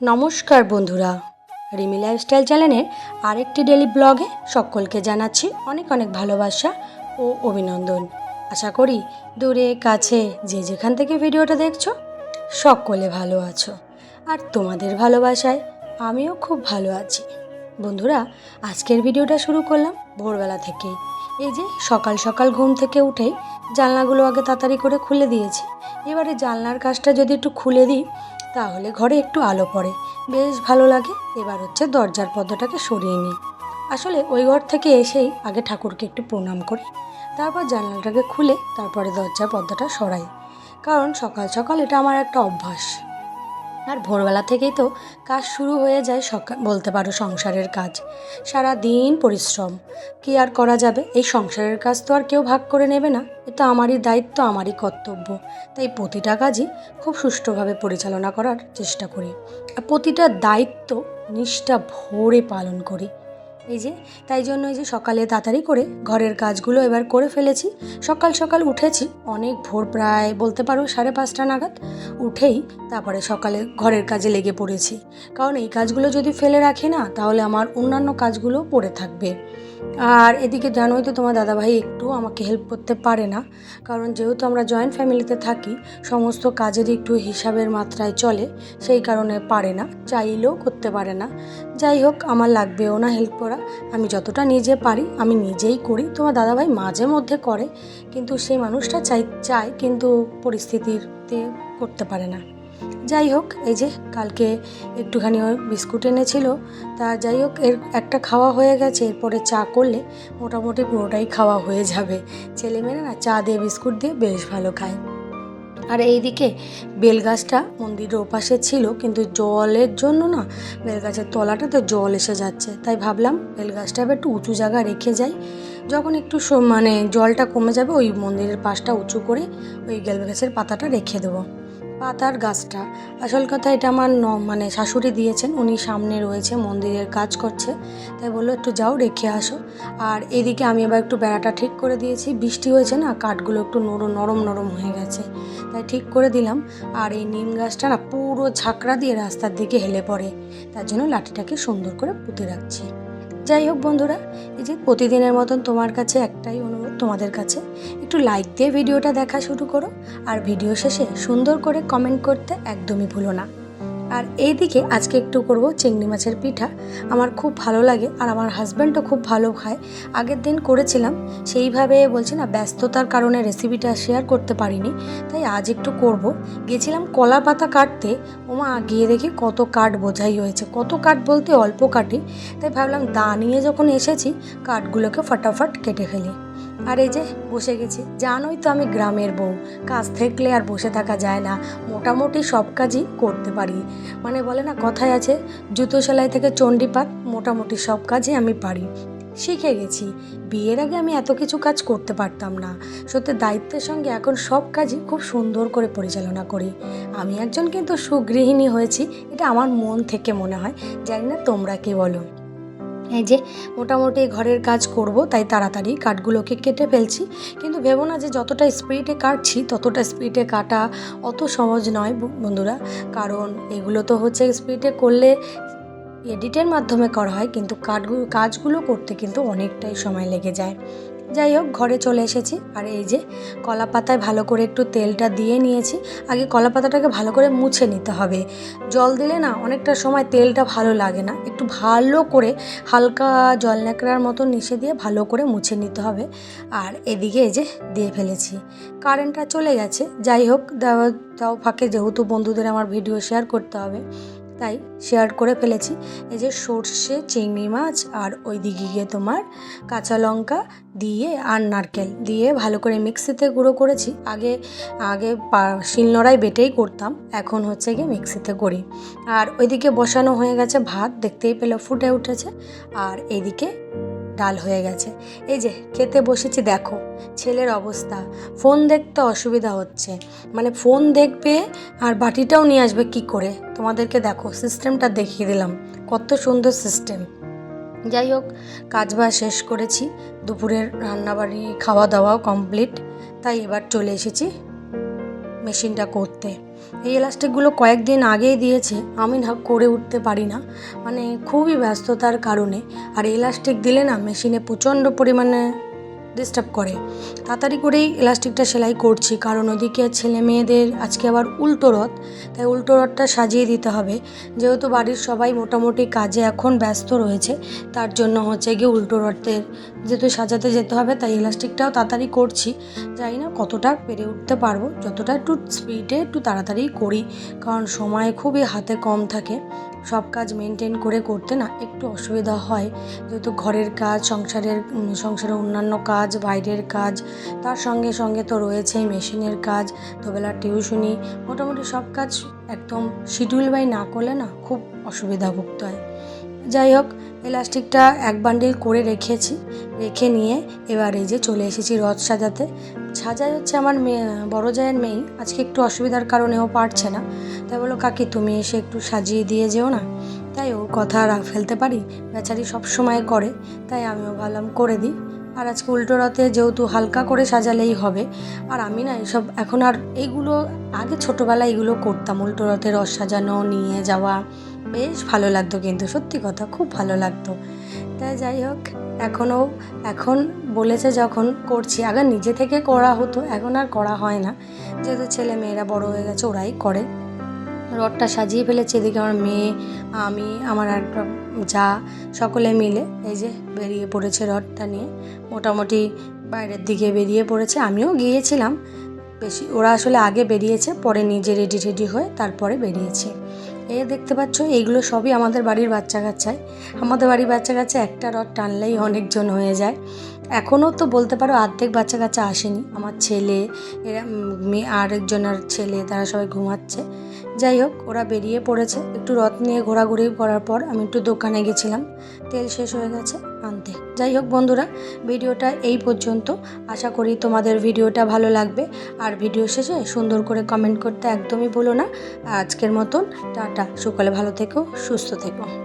নমস্কার বন্ধুরা, রিমি লাইফস্টাইল চ্যানেলের আরেকটি ডেলি ব্লগে সকলকে জানাচ্ছি অনেক অনেক ভালোবাসা ও অভিনন্দন। আশা করি দূরে, কাছে, যে যেখান থেকে ভিডিওটা দেখছ, সকলে ভালো আছো। আর তোমাদের ভালোবাসায় আমিও খুব ভালো আছি। বন্ধুরা, আজকের ভিডিওটা শুরু করলাম ভোরবেলা থেকেই এই যে সকাল সকাল ঘুম থেকে উঠেই জানলাগুলো আগে তাড়াতাড়ি করে খুলে দিয়েছি। এবারে জানলার কাজটা যদি একটু খুলে দিই তাহলে ঘরে একটু আলো পড়ে। বেশ ভালো লাগে। এবার হচ্ছে দরজার পর্দাটাকে সরিয়ে নিই। আসলে ওই ঘর থেকে এসেই আগে ঠাকুরকে একটু প্রণাম করি। তারপর জানালাটাকে খুলে তারপরে দরজার পর্দাটা সরাই। কারণ সকাল সকাল এটা আমার একটা অভ্যাস। আর ভোরবেলা থেকেই তো কাজ শুরু হয়ে যায় সকাল বলতে পারো সংসারের কাজ। সারা দিন পরিশ্রম। কি আর করা যাবে? এই সংসারের কাজ তো আর কেউ ভাগ করে নেবে না। এ তো আমারই দায়িত্ব, আমারই কর্তব্য। তাই প্রতিটা কাজই খুব সুষ্ঠুভাবে পরিচালনা করার চেষ্টা করি। আর প্রতিটা দায়িত্ব, নিষ্ঠা ভরে পালন করি। এই যে, তাই জন্য এই যে সকালে তাড়াতাড়ি করে ঘরের কাজগুলো এবার করে ফেলেছি। সকাল সকাল উঠেছি, অনেক ভোর প্রায় বলতে পারো সাড়ে পাঁচটা নাগাদ। উঠেই তারপরে সকালে ঘরের কাজে লেগে পড়েছি। কারণ এই কাজগুলো যদি ফেলে রাখি না, তাহলে আমার অন্যান্য কাজগুলো পড়ে থাকবে। আর এদিকে জানোই তো তোমার দাদাভাই একটু আমাকে হেল্প করতে পারে না। কারণ যেহেতু আমরা জয়েন্ট ফ্যামিলিতে থাকি, সমস্ত কাজেরই একটু হিসাবের মাত্রায় চলে, সেই কারণে পারে না, চাইলেও করতে পারে না। যাই হোক, আমার লাগবেও না হেল্প করা। আমি যতটা নিজে পারি, আমি নিজেই করি। তোমার দাদাভাই মাঝে মধ্যে করে, কিন্তু সেই মানুষটা চাই, চায়, কিন্তু পরিস্থিতিতে করতে পারে না। যাই হোক এই যে কালকে একটুখানি বিস্কুট এনেছিল, তা যাই হোক এর একটা খাওয়া হয়ে গেছে, এরপরে চা করলে মোটামুটি পুরোটাই খাওয়া হয়ে যাবে। ছেলেমেয়েরা না চা দিয়ে, বিস্কুট দিয়ে বেশ ভালো খায়। আর এইদিকে বেলগাছটা মন্দিরের ওপাশে ছিল, কিন্তু জলের জন্য না বেলগাছের তলাটাতে জল এসে যাচ্ছে। তাই ভাবলাম বেলগাছটা একটু উঁচু জায়গা রেখে যাই। যখন একটু মানে জলটা কমে যাবে, ওই মন্দিরের পাশটা উঁচু করে ওই বেলগাছের পাতাটা রেখে দেবো। পাতার গাছটা। আসল কথা এটা আমার ন মানে শাশুড়ি দিয়েছেন, উনি সামনে রয়েছে, মন্দিরের কাজ করছে। তাই বলল, একটু যাও, রেখে আসো। আর এদিকে আমি এবার একটু বেড়াটা ঠিক করে দিয়েছি। বৃষ্টি হয়েছে না, কাঠগুলো একটু নরম নরম নরম হয়ে গেছে। তাই ঠিক করে দিলাম। আর এই নিম গাছটা না, পুরো ঝাঁকড়া দিয়ে রাস্তার দিকে হেলে পড়ে। তার জন্য লাঠিটাকে সুন্দর করে পুঁতে রাখছি। যাই হোক বন্ধুরা, এই যে প্রতিদিনের মতন তোমার কাছে একটাই অনুরোধ তোমাদের কাছে, একটু লাইক দিয়ে ভিডিওটা দেখা শুরু করো, আর ভিডিও শেষে সুন্দর করে কমেন্ট করতে একদমই ভুলো না। আর এইদিকে আজকে একটু করব চিংড়ি মাছের পিঠা। আমার খুব ভালো লাগে আর আমার হাজব্যান্ডও খুব ভালো খায়। আগের দিন করেছিলাম, সেইভাবে বলছি না, ব্যস্ততার কারণে রেসিপিটা শেয়ার করতে পারিনি। তাই আজ একটু করব। গেছিলাম কলা পাতা কাটতে। ওমা, গিয়ে দেখি কত কাঠ বোঝাই হয়েছে। কত কাঠ বলতে অল্প কাটি তাই ভাবলাম দা নিয়ে যখন এসেছি, কাঠগুলোকে ফটাফট কেটে ফেলি। আর এই যে, বসে গেছি। জানোই তো আমি গ্রামের বউ। কাজ থাকলে আর বসে থাকা যায় না। মোটামুটি সব কাজই করতে পারি। মানে বলে না, কথায় আছে, জুতো সেলাই থেকে চণ্ডীপাঠ মোটামুটি সব কাজই আমি পারি। শিখে গেছি। বিয়ের আগে আমি এত কিছু কাজ করতে পারতাম না। সত্যি দায়িত্বের সঙ্গে এখন সব কাজই খুব সুন্দর করে পরিচালনা করি। আমি একজন কিন্তু সুগৃহিণী হয়েছি, এটা আমার মন থেকে মনে হয়। জানি না তোমরা কি বলো। এই যে, মোটামুটি ঘরের কাজ করব, তাই তাড়াতাড়ি কাঠগুলোকে কেটে ফেলছি। কিন্তু ভেবো না যে, যতটা স্পিডে কাটছি, ততটা স্পিডে কাটা অত সহজ নয় বন্ধুরা। কারণ এগুলো তো হচ্ছে স্পিডে করলে এডিটের মাধ্যমে করা হয়, কিন্তু কাঠগুলো কাজগুলো করতে কিন্তু অনেকটাই সময় লেগে যায়। যাই হোক, ঘরে চলে এসেছি। আর এই যে কলা পাতায় ভালো করে একটু তেলটা দিয়ে নিয়েছি। আগে কলা পাতাটাকে ভালো করে মুছে নিতে হবে। জল দিলে না অনেকটা সময় তেলটা ভালো লাগে না। একটু ভালো করে হালকা জল ন্যাকড়ার মতো নিষে দিয়ে ভালো করে মুছে নিতে হবে। আর এদিকে এই যে দিয়ে ফেলেছি। কারেন্টটা চলে গেছে। যাই হোক তাও ফাঁকে যেহেতু বন্ধুদের আমার ভিডিও শেয়ার করতে হবে। তাই শেয়ার করে ফেলেছি। এই যে সর্ষে, চিংড়ি মাছ আর ওই দিকে গিয়ে তোমার কাঁচা লঙ্কা দিয়ে আর নারকেল দিয়ে ভালো করে মিক্সিতে গুঁড়ো করেছি। আগে আগে শিলনোড়ায় বেটেই করতাম, এখন হচ্ছে গিয়ে মিক্সিতে করি। আর ওইদিকে বসানো হয়ে গেছে ভাত, দেখতেই পেল ফুটে উঠেছে। আর এইদিকে ডাল হয়ে গেছে। এই যে, খেতে বসেছি, দেখো। ছেলের অবস্থা। ফোন দেখতে অসুবিধা হচ্ছে। মানে ফোন দেখবে আর বাটিটাও নিয়ে আসবে কি করে? তোমাদেরকে দেখো সিস্টেমটা দেখিয়ে দিলাম। কত সুন্দর সিস্টেম যাই হোক, কাজ বাজ শেষ করেছি। দুপুরের রান্নাবাড়ি খাওয়া দাওয়াও কমপ্লিট তাই এবার চলে এসেছি। মেশিনটা করতে। এই ইলাস্টিকগুলো কয়েকদিন আগেই দিয়েছে, আমি না করে উঠতে পারি না। মানে খুবই ব্যস্ততার কারণে। আর ইলাস্টিক দিলে না, মেশিনে প্রচণ্ড পরিমাণে ডিস্টার্ব করে। তাড়াতাড়ি করেই ইলাস্টিকটা সেলাই করছি, কারণ ওদিকে ছেলে মেয়েদের আজকে আবার উল্টো রথ, তাই উল্টো রথটা সাজিয়ে দিতে হবে। যেহেতু বাড়ির সবাই মোটামুটি কাজে এখন ব্যস্ত রয়েছে, তার জন্য হচ্ছে গিয়ে উল্টো রথের যেহেতু সাজাতে যেতে হবে, তাই ইলাস্টিকটাও তাড়াতাড়ি করছি। জানি না কতটা পেরে উঠতে পারব, যতটা একটু স্পিডে একটু তাড়াতাড়ি করি, কারণ সময় খুবই হাতে কম থাকে। সব কাজ মেনটেন করে করতে না একটু অসুবিধা হয়। যেহেতু ঘরের কাজ, সংসারের সংসারের অন্যান্য কাজ, বাইরের কাজ, তার সঙ্গে সঙ্গে তো রয়েছেই মেশিনের কাজ, দুবেলা টিউশনি, মোটামুটি সব কাজ একদম শিডিউল বাই না করলে না খুব অসুবিধা ভুগতে হয়। যাই হোক এলাস্টিকটা এক বান্ডিল করে রেখেছি, রেখে নিয়ে এবার এই যে চলে এসেছি রথ সাজাতে। সাজাই হচ্ছে আমার মেয়ে, বড় জায়ের মেয়ে, আজকে একটু অসুবিধার কারণেও পারছে না। তাই বলো, কাকি, তুমি এসে একটু সাজিয়ে দিয়ে যেও না? তাই ওর কথা আর ফেলতে পারি? বেচারি সব সময় করে, তাই আমিও ভাবলাম করে দিই। আর আজকে উল্টো রথে যেহেতু হালকা করে সাজালেই হবে, আর আমি না এইসব এখন আর এইগুলো আগে ছোটোবেলায় এগুলো করতাম। উল্টো রথে রস সাজানো, নিয়ে যাওয়া, বেশ ভালো লাগতো কিন্তু, সত্যি কথা খুব ভালো লাগতো। তাই যাই হোক, এখনও, এখন বলেছে যখন করছি, আগে নিজে থেকে করা হতো, এখন আর করা হয় না। যেহেতু ছেলে মেয়েরা বড় হয়ে গেছে, ওরাই করে। রথটা সাজিয়ে ফেলেছে, এদিকে আমার মেয়ে, আমি, আমার একটা যা, সকলে মিলে এই যে বেরিয়ে পড়েছে রথটা নিয়ে। মোটামুটি বাইরের দিকে বেরিয়ে পড়েছে। আমিও গিয়েছিলাম। বেশি, ওরা আসলে আগে বেরিয়েছে, পরে নিজে রেডি রেডি হয়ে তারপরে বেরিয়েছে। এ দেখতে পাচ্ছ, এইগুলো সবই আমাদের বাড়ির বাচ্চা কাচ্চায় আমাদের বাড়ির বাচ্চা কাচ্চা একটা রথ টানলেই অনেকজন হয়ে যায়। এখনও তো বলতে পারো অর্ধেক বাচ্চা কাচ্চা আসেনি। আমার ছেলে, এরা মেয়ে আরেকজনের ছেলে, তারা সবাই ঘুমাচ্ছে। যাই হোক, ওরা বেরিয়ে পড়েছে। একটু রথ নিয়ে ঘোরাঘুরি করার পর আমি একটু দোকানে গেছিলাম। তেল শেষ হয়ে গেছে, আনতে। যাই হোক বন্ধুরা, ভিডিওটা এই পর্যন্ত। আশা করি তোমাদের ভিডিওটা ভালো লাগবে। আর ভিডিও শেষে সুন্দর করে কমেন্ট করতে একদমই বলো না। আজকের মতন, টাটা। সকালে ভালো থেকো, সুস্থ থেকো।